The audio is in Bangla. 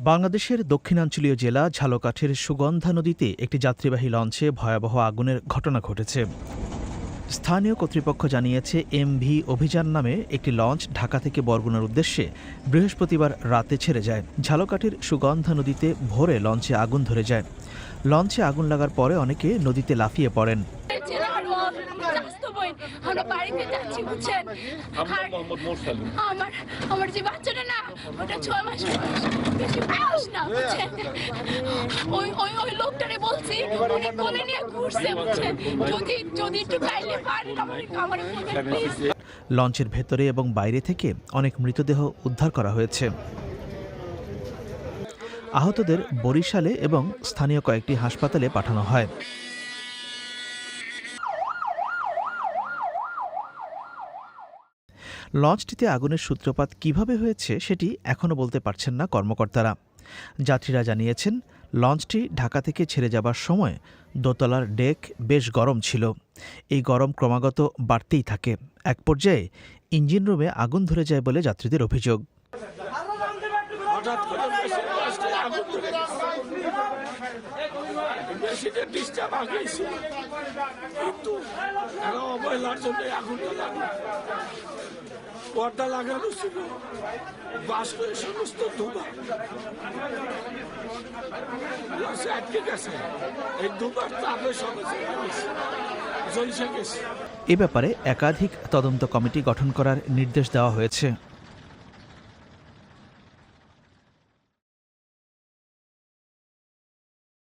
বাংলাদেশের দক্ষিণাঞ্চলীয় জেলা ঝালকাঠির সুগন্ধা নদীতে একটি যাত্রীবাহী লঞ্চে ভয়াবহ আগুনের ঘটনা ঘটেছে। স্থানীয় কর্তৃপক্ষ জানিয়েছে, এমভি অভিযান নামে একটি লঞ্চ ঢাকা থেকে বরগুনার উদ্দেশ্যে বৃহস্পতিবার রাতে ছেড়ে যায়। ঝালকাঠির সুগন্ধা নদীতে ভোরে লঞ্চে আগুন ধরে যায়। লঞ্চে আগুন লাগার পরে অনেকে নদীতে লাফিয়ে পড়েন। স্বাস্থ্য বোন আমরা বাড়িতে যাচ্ছি বুঝছেন? আর আমার আমার যে বাচ্চাটা না ওটা ছয় মাস বেশি বয়স না বুঝছেন? ওই ওই ওই লোকটারে বলছি উনি কোলে নিয়ে ঘুরছে বুঝছেন? যদি যদি একটু কাইলে পারেন আমার আমার লঞ্চের ভেতরে এবং বাইরে থেকে অনেক মৃতদেহ উদ্ধার করা হয়েছে। আহতদের বরিশালে এবং স্থানীয় কয়েকটি হাসপাতালে পাঠানো হয়। লঞ্চটিতে আগুনের সূত্রপাত কীভাবে হয়েছে সেটি এখনও বলতে পারছেন না কর্মকর্তারা। যাত্রীরা জানিয়েছেন, লঞ্চটি ঢাকা থেকে ছেড়ে যাবার সময় দোতলার ডেক বেশ গরম ছিল। এই গরম ক্রমাগত বাড়তেই থাকে। এক পর্যায়ে ইঞ্জিন রুমে আগুন ধরে যায় বলে যাত্রীদের অভিযোগ। ডিস্টার্ব আগেই ছিল কিন্তু অবহেলার জন্য আগুনটা লাগল পর্দা লাগানো ছিল। সমস্ত গেছে। এ ব্যাপারে একাধিক তদন্ত কমিটি গঠন করার নির্দেশ দেওয়া হয়েছে।